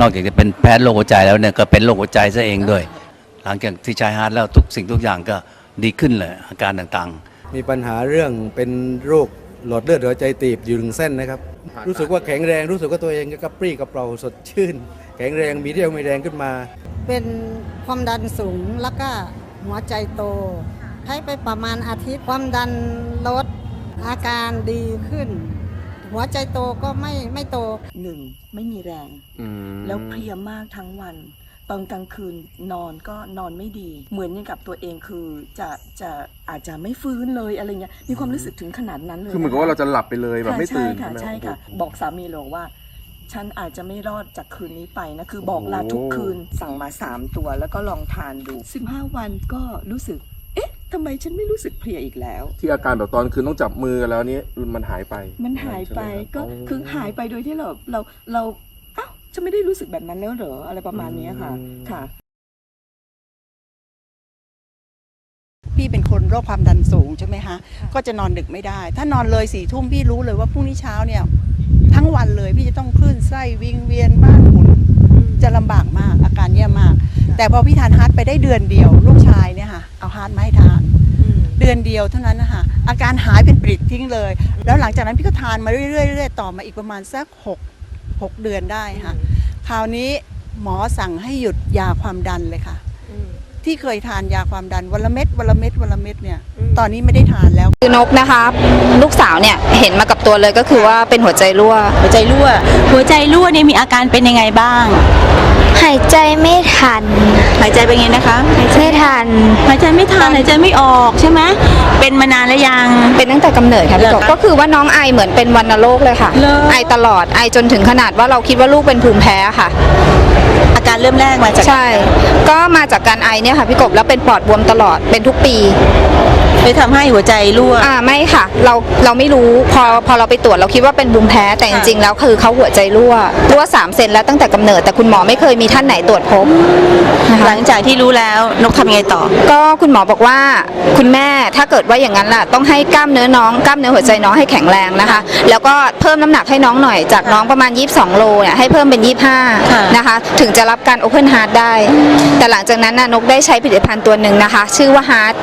นอกจากจะเป็นแพ้โรคหัวใจแล้วเนี่ยก็เป็นโรคหัวใจซะเองด้วย หลังจากที่ใช้ฮาร์ดแล้วทุกสิ่งทุกอย่างก็ดีขึ้นเลยอาการต่างๆ มีปัญหาเรื่องเป็นโรคหลอดเลือดหัวใจตีบอยู่หนึ่งเส้นนะครับ รู้สึกว่าแข็งแรงรู้สึกว่าตัวเองก็กระปรี้กระเปร่าสดชื่น แข็งแรงมีเรี่ยวมีแรงขึ้นมา เป็นความดันสูงแล้วก็หัวใจโตใช้ไปประมาณอาทิตย์ความดันลดอาการดีขึ้น หัวใจโตก็ไม่ไม่โตหนึ่งไม่มีแรงแล้วเพลียมากทั้งวัน ตอนกลางคืนนอนก็นอนไม่ดี เหมือนกับตัวเองคือจะจะอาจจะไม่ฟื้นเลยอะไรเงี้ยมีความรู้สึกถึงขนาดนั้นเลยคือเหมือนกับว่าเราจะหลับไปเลยแบบค่ะไม่ตื่นใช่ค่ะไหม ใช่ค่ะ บอกสามีเลยว่า ฉันอาจจะไม่รอดจากคืนนี้ไปนะ คือบอกลาทุกคืนสั่งมา 3 ตัวแล้วก็ลองทานดู 15 วันก็รู้สึกเอ๊ะ ทำไมฉันไม่รู้สึกเพลียอีกแล้ว ที่อาการแบบตอนคืนต้องจับมือกันแล้วนี้มันหายไปมันหายไปใช่หมรับก็คือหายไปโดยที่เราเราเราเอ้าฉันไม่ได้รู้สึกแบบนั้นแล้วเหรออะไรประมาณเนี้ยค่ะอืมค่ะ พี่เป็นคนโรคความดันสูงใช่ไหมคะก็จะนอนดึกไม่ได้ ถ้านอนเลยสี่ทุ่มพี่รู้เลยว่าพรุ่งนี้เช้าเนี่ย ทั้งวันเลยพี่จะต้องคลื่นไส้วิงเวียนบ้านหมุนจะลำบากมากอาการแย่มาก แต่พอพี่ทานฮาร์ดไปได้เดือนเดียวลูกชายเนี่ยค่ะ เอาฮาร์ดมาให้ทาน เดือนเดียวเท่านั้นนะคะอาการหายเป็นปริดทิ้งเลย แล้วหลังจากนั้นพี่ก็ทานมาเรื่อยๆเรื่อยๆต่อมาอีกประมาณสักหกหกเดือนได้ค่ะคราวนี้หมอสั่งให้หยุดยาความดันเลยค่ะที่เคยทานยาความดันวันละเม็ดวันละเม็ดวันละเม็ดเนี่ยตอนนี้ไม่ได้ทานแล้วคือนกนะคะ ลูกสาวเนี่ยเห็นมากับตัวเลยก็คือว่าเป็นหัวใจรั่ว หัวใจรั่ว หัวใจรั่วเนี่ยมีอาการเป็นยังไงบ้างหายใจไม่ทัน หายใจเป็นไงนะคะไม่ทัน หายใจไม่ทันหายใจไม่ออกใช่ไหมเป็นมานานแล้วยัง เป็นตั้งแต่กำเนิดค่ะพี่กบเหรอคะก็คือว่าน้องไอเหมือนเป็นวัณโรคเลยค่ะเหรอไอตลอดไอจนถึงขนาดว่าเราคิดว่าลูกเป็นภูมิแพ้ค่ะอาการเริ่มแรกมาจากใช่ ก็มาจากการไอเนี่ยค่ะพี่กบแล้วเป็นปอดบวมตลอดเป็นทุกปีไปทำให้หัวใจรั่วอ่าไม่ค่ะ เราเราไม่รู้พอพอเราไปตรวจเราคิดว่าเป็นภูมิแพ้แต่จริงๆแล้วคือเขาหัวใจรั่วรั่วสามเซนแล้วตั้งแต่กำเนิดแต่คุณหมอไม่เคยมีท่านไหนตรวจพบนะคะหลังจากที่รู้แล้วนกทำยังไงต่อ ก็คุณหมอบอกว่าคุณแม่ถ้าเกิดว่าอย่างนั้นล่ะต้องให้กล้ามเนื้อน้องกล้ามเนื้อหัวใจน้องให้แข็งแรงนะคะ แล้วก็เพิ่มน้ำหนักให้น้องหน่อยจากน้องประมาณ 22 โลเนี่ยให้เพิ่มเป็นค่ะ25 นะคะ ถึงจะรับการ Open Heart ได้ แต่หลังจากนั้นน่ะนกได้ใช้ผลิตภัณฑ์ตัวหนึ่งนะคะ ชื่อว่า Heart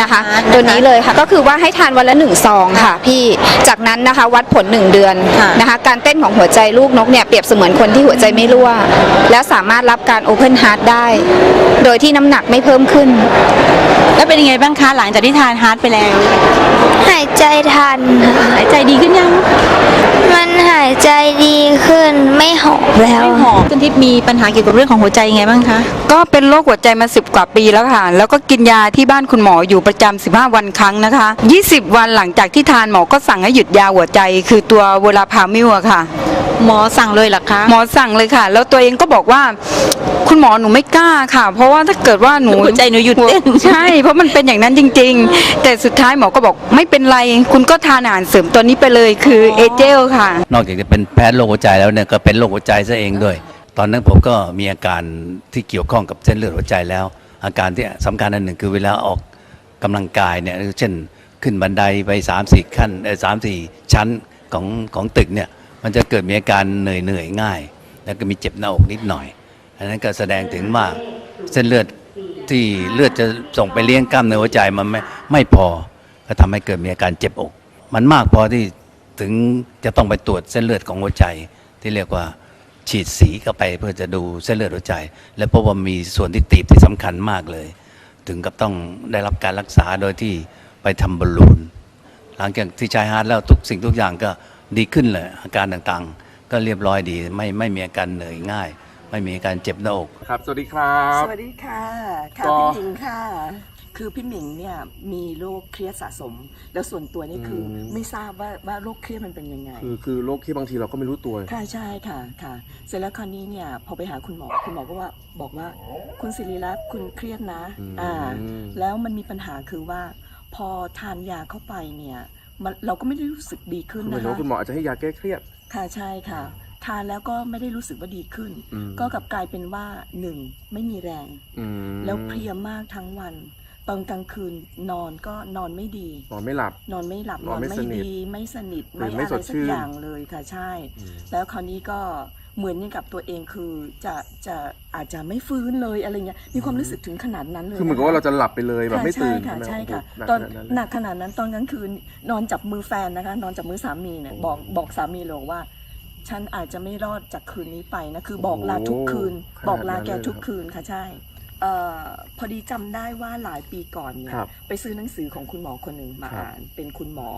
นะคะ Heart ตัวนี้เลยค่ะก็คือว่าให้ทานวันละหนึ่งซองค่ะ พี่จากนั้นนะคะวัดผล 1 เดือนค่ะ นะคะ การเต้นของหัวใจลูกนกเนี่ยเปรียบเสมือนคนที่หัวใจไม่รั่วแล้วสามารถรับการ Open Heart ได้ โดยที่น้ำหนักไม่เพิ่มขึ้น แล้วเป็นยังไงบ้างคะหลังจากที่ทานฮาร์ดไปแล้ว หายใจทันค่ะหายใจดีขึ้นยังมันหายใจดีขึ้นไม่หอบแล้ว ไม่หอบคุณทิพย์มีปัญหาเกี่ยวกับเรื่องของหัวใจยังไงบ้างคะ ก็เป็นโรคหัวใจมาสิบกว่าปีแล้วค่ะ แล้วก็กินยาที่บ้านคุณหมออยู่ประจำ15 วันครั้งนะคะ 20 วันหลังจากที่ทานหมอก็สั่งให้หยุดยาหัวใจ คือตัวเวลาพามิวอะค่ะ หมอสั่งเลยเหรอคะหมอสั่งเลยค่ะ แล้วตัวเองก็บอกว่า คุณหมอหนูไม่กล้าค่ะ เพราะว่าถ้าเกิดว่าหนูหัวใจหนูหยุดเต้นใช่ เพราะมันเป็นอย่างนั้นจริง ๆ แต่สุดท้ายหมอก็บอกไม่เป็นไร คุณก็ทานอาหารเสริมตัวนี้ไปเลยคือเอเจลค่ะ นอกจากจะเป็นแพ้โรคหัวใจแล้วเนี่ยก็เป็นโรคหัวใจซะเองด้วย ตอนนั้นผมก็มีอาการที่เกี่ยวข้องกับเส้นเลือดหัวใจแล้ว อาการที่สำคัญอันหนึ่งคือเวลาออกกำลังกายเนี่ยเช่นขึ้นบันไดไป3ามสี่ขั้นเออสามสี่ชั้นของของตึกเนี่ย มันจะเกิดมีอาการเหนื่อยเหนื่อยง่าย แล้วก็มีเจ็บหน้าอกนิดหน่อย อันนั้นก็แสดงถึงว่าเส้นเลือดที่เลือดจะส่งไปเลี้ยงกล้ามเนื้อหัวใจมันไม่ไม่พอ ก็ทำให้เกิดมีอาการเจ็บอก มันมากพอที่ถึงจะต้องไปตรวจเส้นเลือดของหัวใจที่เรียกว่าฉีดสีเข้าไปเพื่อจะดูเส้นเลือดหัวใจ และพบว่ามีส่วนที่ตีบที่สำคัญมากเลย ถึงกับต้องได้รับการรักษาโดยที่ไปทำบอลลูน หลังจากที่ใช้ฮาร์ดแล้วทุกสิ่งทุกอย่างก็ ดีขึ้นเลยอาการต่างๆ ก็เรียบร้อยดีไม่ไม่มีอาการเหนื่อยง่าย ไม่มีอาการเจ็บหน้าอกครับ สวัสดีครับ สวัสดีค่ะ ค่ะก็ พี่หมิงค่ะ คือพี่หมิงเนี่ยมีโรคเครียดสะสม แล้วส่วนตัวนี่คืออม ไม่ทราบว่าว่าโรคเครียดมันเป็นยังไง คือคือโรคที่บางทีเราก็ไม่รู้ตัว ค่ะใช่ค่ะค่ะ เสร็จแล้วคราวนี้เนี่ยพอไปหาคุณหมอคุณหมอก็ว่าบอกว่าคุณศิริรัตน์คุณเครียดนะอืมอ่าแล้วมันมีปัญหาคือว่า พอทานยาเข้าไปเนี่ย มันเราก็ไม่ได้รู้สึกดีขึ้นคือหมายนะถึงคะว่าคุณหมออาจจะให้ยาแก้เครียด ค่ะใช่ค่ะ ทานแล้วก็ไม่ได้รู้สึกว่าดีขึ้น อืม ก็กลับกลายเป็นว่าหนึ่งไม่มีแรง อืมแล้วเพลียมากทั้งวัน ตอนกลางคืนนอนก็นอนไม่ดี นอนไม่หลับ นอนไม่หลับนอนไม่สนิทดี ไม่สนิทตื่ไม่นไม่อะไรสดสัชื่กน อย่างเลยค่ะใช่ อืมแล้วคราวนี้ก็ เหมือนกับตัวเองคือจะจะอาจจะไม่ฟื้นเลยอะไรเงี้ยมีความรู้สึกถึงขนาดนั้นเลยคือเหมือนกับว่าเราจะหลับไปเลยแบบไม่ค่ะตื่นใช่ค่ะไหมใช่ค่ะโอ้โหตอนหนักขนาดนั้นเลยหนักขนาดนั้นตอนกลางคืนนอนจับมือแฟนนะคะ นอนจับมือสามีเนี่ยบอกบอกสามีเลยว่าฉันอาจจะไม่รอดจากคืนนี้ไปนะคือบอกลาทุกคืน บอกลาแกทุกคืนค่ะใช่เอ่อพอดีจำได้ว่าหลายปีก่อนเนี่ยครับไปซื้อหนังสือของคุณหมอคนหนึ่งมาครับอ่าน เป็นคุณหมอ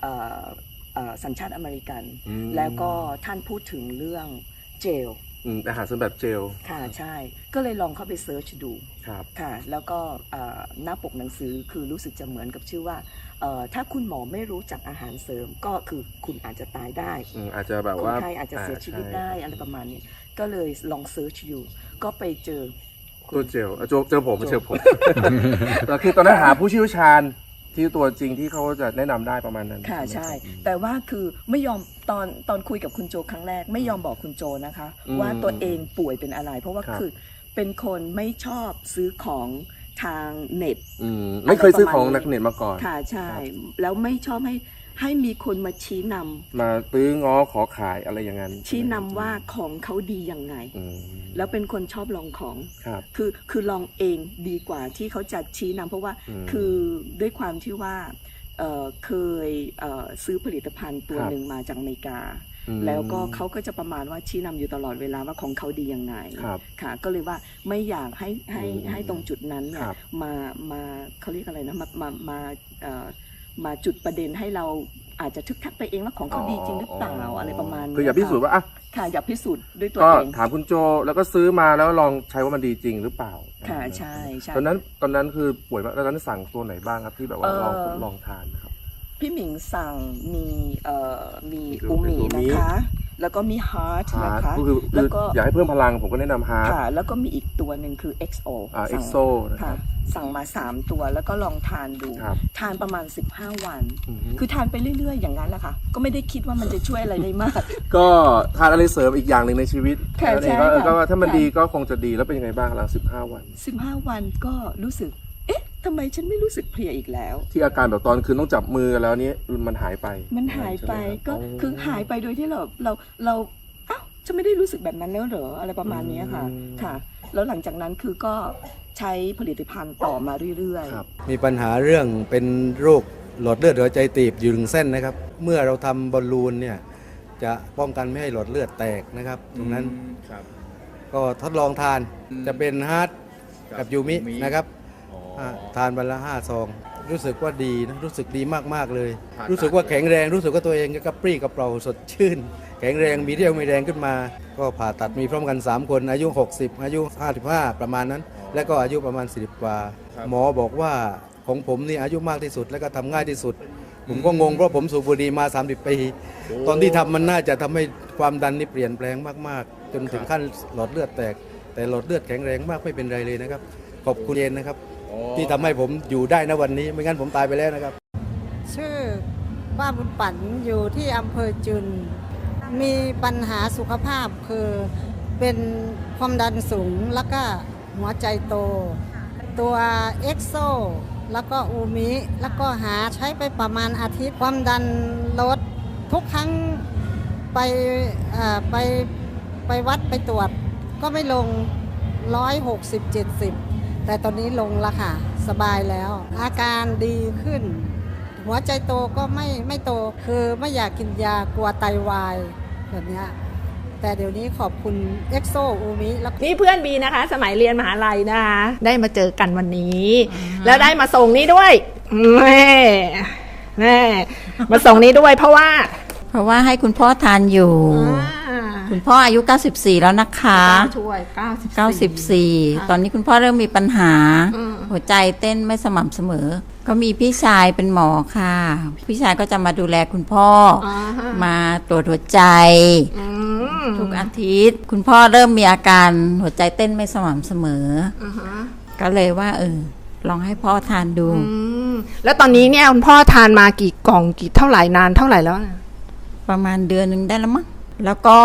เอ่อเอ่อสัญชาติอเมริกันอืมแล้วก็ท่านพูดถึงเรื่อง เจลอืมอาหารเสริมแบบเจล ค่ะใช่ ก็เลยลองเข้าไปเซิร์ชดูครับ ค่ะ แล้วก็เอ่อหน้าปกหนังสือคือรู้สึกจะเหมือนกับชื่อว่าเอ่อถ้าคุณหมอไม่รู้จักอาหารเสริมก็คือคุณอาจจะตายได้ อืมอาจจะแบบคนว่าไข้อาจจะเสียชีวิตใได้อะไรประมาณนี้ก็เลยลองเซิร์ชอยู่ ก็ไปเจอคุณตัวเจลเอ่อเจอเจอผมโจเจอผมแต่คือตอนนั้นหาผู้เชี่ยวชาญ ที่ตัวจริงที่เขาจะแนะนำได้ประมาณนั้นค่ะไหมใช่รับแต่ว่าคือไม่ยอมตอนตอนคุยกับคุณโจครั้งแรก ไม่ยอมบอกคุณโจนะคะ อืมว่าตัวเองป่วยเป็นอะไร เพราะว่าครับ คือเป็นคนไม่ชอบซื้อของทางเน็ต อืมไม่เคยซื้อของอะไรประมาณนี้นักเน็ตมาก่อน ค่ะใช่ครับแล้วไม่ชอบให้ ให้มีคนมาชี้นำมาตื้อง้อขอขายอะไรอย่างนั้นชี้นำว่าของเขาดียังไง อืมแล้วเป็นคนชอบลองของ ครับ คือคือลองเองดีกว่าที่เขาจะชี้นำเพราะว่าอืมคือด้วยความที่ว่าเอ่อเคยเอ่อซื้อผลิตภัณฑ์ตัวครับ หนึ่งมาจากอเมริกา อืมแล้วก็เขาก็จะประมาณว่าชี้นำอยู่ตลอดเวลาว่าของเขาดียังไงครับ ค่ะ ก็เลยว่าไม่อยากให้ให้อืมให้ตรงจุดนั้นเนี่คยรับ มามาเขาเรียกอะไรนะมามามาเอ่อ มาจุดประเด็นให้เราอาจจะทึกทักไปเองว่าของเขาดีจริงหรือเปล่าอะไรประมาณนี้คืออย่าพิสูจน์ว่าอะค่ะอย่าพิสูจน์ด้วยตัวก็เองถามคุณโจแล้วก็ซื้อมาแล้วลองใช้ว่ามันดีจริงหรือเปล่า ค่ะใช่ใช่ตอนนั้นตอนนั้นคือป่วยมากตอนนั้นสั่งตัวไหนบ้างครับที่แบบว่าลองเอ่อทดลองทานนะครับพี่หมิงสั่งมีเอ่อมีมีอูมิอูมินะคะ แล้วก็มีฮาร์ทฮานะร์ดคะก็คือแล้วคือก็อยากให้เพิ่มพลังผมก็แนะนำฮาร์ด ค่ะแล้วก็มีอีกตัวหนึ่งคือ XO อ่า สั่ง EXO นะคค่ะรับสั่งมา 3 ตัวแล้วก็ลองทานดู ครับทานประมาณ 15 วันอือฮึคือทานไปเรื่อย ๆ อย่างนั้นแหละค่ะ ก็ไม่ได้คิดว่ามันจะช่วยอะไรได้มาก ก็ทานอะไรเสริมอีกอย่างหนึ่งในชีวิตค่ะนั่นเองใช่ก็เออค่ะก็ว่าถ้ามันค่ะ ดีก็คงจะดีแล้วเป็นยังไงบ้างหลัง15 วัน 15 วันก็รู้สึกเอ๊ะ ทำไมฉันไม่รู้สึกเพลียอีกแล้ว ที่อาการแบบตอนคืนต้องจับมือแล้วนี้มันหายไปมันหายไปใช่หมรับก็คือหายไปโดยที่เราเราเราเอ้าจะไม่ได้รู้สึกแบบนั้นแล้วเหรออะไรประมาณนี้ค่ะอืมค่ะ แล้วหลังจากนั้นคือก็ใช้ผลิตภัณฑ์ต่อมาเรื่อยครับมีปัญหาเรื่องเป็นโรคหลอดเลือดหัวใจตีบอยู่หนึ่งเส้นนะครับ เมื่อเราทำบอลลูนเนี่ยจะป้องกันไม่ให้หลอดเลือดแตกนะครับ ตรงนั้นครับก็ทดลองทานจะเป็นฮาร์ดกับยูมินะครับอ่า ทานวันละห้าซอง รู้สึกว่าดีนะรู้สึกดีมากๆเลย รู้สึกว่าแข็งแรงรู้สึกว่าตัวเองก็กระปรี้กระเปร่าสดชื่น แข็งแรงมีเรี่ยวมีแรงขึ้นมา ก็ผ่าตัดมีพร้อมกัน 3 คนอายุ 60 อายุ 55 ประมาณนั้น แล้วก็อายุประมาณ40กว่า หมอบอกว่าของผมนี่อายุมากที่สุด แล้วก็ทำง่ายที่สุด ผมก็งงเพราะผมสูบบุหรี่มา 30 ปี ตอนที่ทำมันน่าจะทำให้ความดันนี่เปลี่ยนแปลงมากๆ จนถึงขั้นหลอดเลือดแตก แต่หลอดเลือดแข็งแรงมากไม่เป็นไรเลยนะครับ ขอบคุณเย็นนะครับ ที่ทำให้ผมอยู่ได้นะวันนี้ ไม่งั้นผมตายไปแล้วนะครับ ชื่อป้าบุญปันอยู่ที่อำเภอจุน มีปัญหาสุขภาพคือเป็นความดันสูงแล้วก็หัวใจโต ตัวเอ็กโซแล้วก็อูมิแล้วก็หาใช้ไปประมาณอาทิตย์ความดันลดทุกครั้งไปเอ่อไปไปวัดไปตรวจก็ไม่ลง 160 70 แต่ตอนนี้ลงแล้วค่ะ สบายแล้ว อาการดีขึ้น หัวใจโตก็ไม่ไม่โตคือไม่อยากกินยากลัวไตวายแบบเนี้ยแต่เดี๋ยวนี้ขอบคุณเอ็กโซอูมิแล้วนี่เพื่อนบีนะคะ สมัยเรียนมหาลัยนะคะ ได้มาเจอกันวันนี้ แล้วได้มาส่งนี้ด้วยแม่แม่มาส่งนี้ด้วยเพราะว่า เพราะว่าให้คุณพ่อทานอยู่ คุณพ่ออายุ 94 แล้วนะคะ ช่วย94 94 ตอนนี้คุณพ่อเริ่มมีปัญหาอืมหัวใจเต้นไม่สม่ำเสมอ ก็มีพี่ชายเป็นหมอค่ะ พี่ชายก็จะมาดูแลคุณพ่อออ่าฮะมาตรวจหัวใจอืมทุกอาทิตย์ คุณพ่อเริ่มมีอาการหัวใจเต้นไม่สม่ำเสมออือฮะก็เลยว่าเออลองให้พ่อทานดูอืมแล้วตอนนี้เนี่ยคุณพ่อทานมากี่กล่องกี่เท่าไหร่นานเท่าไหร่แล้วนะประมาณเดือนหนึ่งได้แล้วมั้ง แล้วก็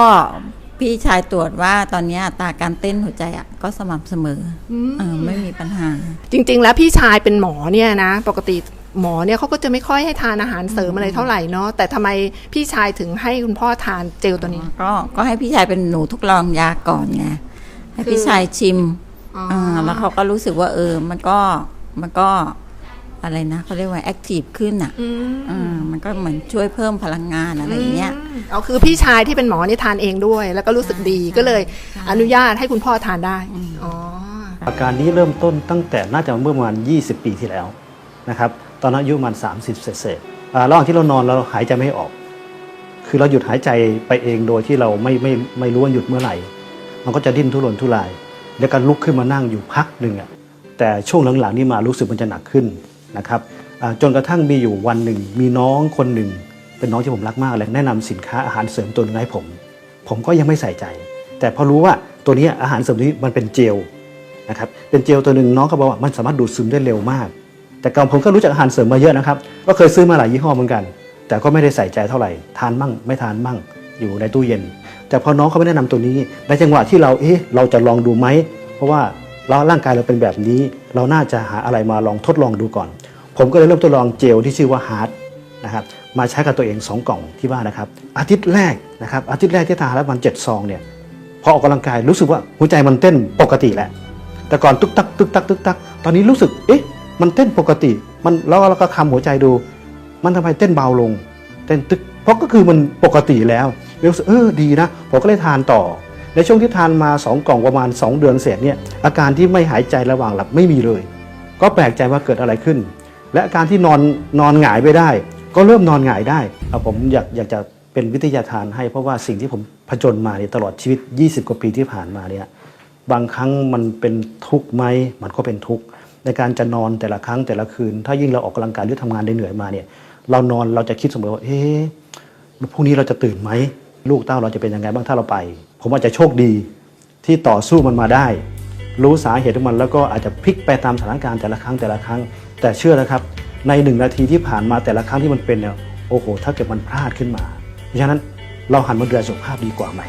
พี่ชายตรวจว่าตอนนี้อัตราการเต้นหัวใจอะก็สม่ำเสมออเออไม่มีปัญหา จริง ๆ แล้วพี่ชายเป็นหมอเนี่ยนะ ปกติหมอเนี่ยเขาก็จะไม่ค่อยให้ทานอาหารเสริมอะไรเท่าไหร่เนาะแต่ทำไมพี่ชายถึงให้คุณพ่อทานเจลตัวนี้ ก็ก็ให้พี่ชายเป็นหนูทดลองยาก่อนไงให้พี่ชายชิมอ๋ออ่าแล้วเขาก็รู้สึกว่าเออ มันก็มันก็อะไรนะเขาเรียกว่าแอคทีฟขึ้นอะอืมอ่ามันก็เหมือนช่วยเพิ่มพลังงานอะไรอย่างเงี้ย มเอาคือพี่ชายที่เป็นหมอนี่ทานเองด้วย แล้วก็รู้สึกดีก็เลยอนุญาตให้คุณพ่อทานได้อ๋ออาการนี้เริ่มต้นตั้งแต่น่าจะเมื่อประมาณ 20 ปีที่แล้วนะครับตอนนั้นอายุประมาณ 30 เศษๆอ่าระหว่างที่เรานอนเราหายใจไม่ออก คือเราหยุดหายใจไปเองโดยที่เราไม่ไม่ไม่รู้ว่าหยุดเมื่อไหร่ มันก็จะดิ้นทุรนทุราย แล้วก็ลุกขึ้นมานั่งอยู่พักหนึ่งอะแต่ช่วงหลังๆนี่มารู้สึกมันจะหนักขึ้นนะครับอ่าจนกระทั่งมีอยู่วันหนึ่ง มีน้องคนหนึ่ง เป็นน้องที่ผมรักมากเลยแนะนำสินค้าอาหารเสริมตัวหนึงให้ผม ผมก็ยังไม่ใส่ใจ แต่พอรู้ว่าตัวนี้อาหารเสริมนี้มันเป็นเจลนะครับเป็นเจลตัวหนึ่งน้องเขาบอกว่ามันสามารถดูดซึมได้เร็วมาก แต่ก่อนผมก็รู้จักอาหารเสริมมาเยอะนะครับก็เคยซื้อมาหลายยี่ห้อเหมือนกัน แต่ก็ไม่ได้ใส่ใจเท่าไหร่ทานมั่ง ไม่ทานมั่งอยู่ในตู้เย็น แต่พอน้องเขาไม่แนะนำตัวนี้ในจังหวะที่เราเอ๊ะเราจะลองดูไหมเพราะว่าเราร่างกายเราเป็นแบบนี้ เราน่าจะหาอะไรมาลองทดลองดูก่อน ผมก็เลยเริ่มทดลองเจลที่ชื่อว่าฮาร์ด นะครับมาใช้กับตัวเองสองกล่องที่บ้านนะครับ อาทิตย์แรกนะครับอาทิตย์แรกที่ทานแล้วมันเจ็ดซองเนี่ยพอออกกำลังกายรู้สึกว่าหัวใจมันเต้นปกติแหล้วแต่ก่อนตึกตักตึกตักตึกตัก ตอนนี้รู้สึกเอ๊ะมันเต้นปกติ มันแล้วเราก็คำหัวใจดู มันทำไมเต้นเบาลงเต้นตึกเพราะก็คือมันปกติแล้วรู้สึกเออดีนะผมก็เลยทานต่อ ในช่วงที่ทานมา 2 กล่องประมาณ 2 เดือนเสร็จเนี่ยอาการที่ไม่หายใจระหว่างหลับไม่มีเลย ก็แปลกใจว่าเกิดอะไรขึ้น และอาการที่นอนนอนหงายไปได้ ก็เริ่มนอนหงายได้เอาผมอยากอยากจะเป็นวิทยาทานให้เพราะว่าสิ่งที่ผมผจญมาเนี่ยตลอดชีวิต 20 กว่าปีที่ผ่านมาเนี่ยบางครั้งมันเป็นทุกข์ไหมมันก็เป็นทุกข์ในการจะนอนแต่ละครั้งแต่ละคืน ถ้ายิ่งเราออกกำลังกายหรือทำงานเหนื่อยมาเนี่ยเรานอนเราจะคิดเสมอว่าเอ๊ะพรุ่งนี้เราจะตื่นไหมลูกเต้าเราจะเป็นยังไงบ้างถ้าเราไป ผมอาจจะโชคดีที่ต่อสู้มันมาได้ รู้สาเหตุของมันแล้วก็อาจจะพลิกไปตามสถานการณ์แต่ละครั้งแต่ละครั้ง แต่เชื่อนะครับ ในหนึ่งนาทีที่ผ่านมาแต่ละครั้งที่มันเป็นเนี่ยโอ้โห ถ้าเกิดมันพลาดขึ้นมา เพราะฉะนั้นเราหันมาดูแลสุขภาพดีกว่าไหม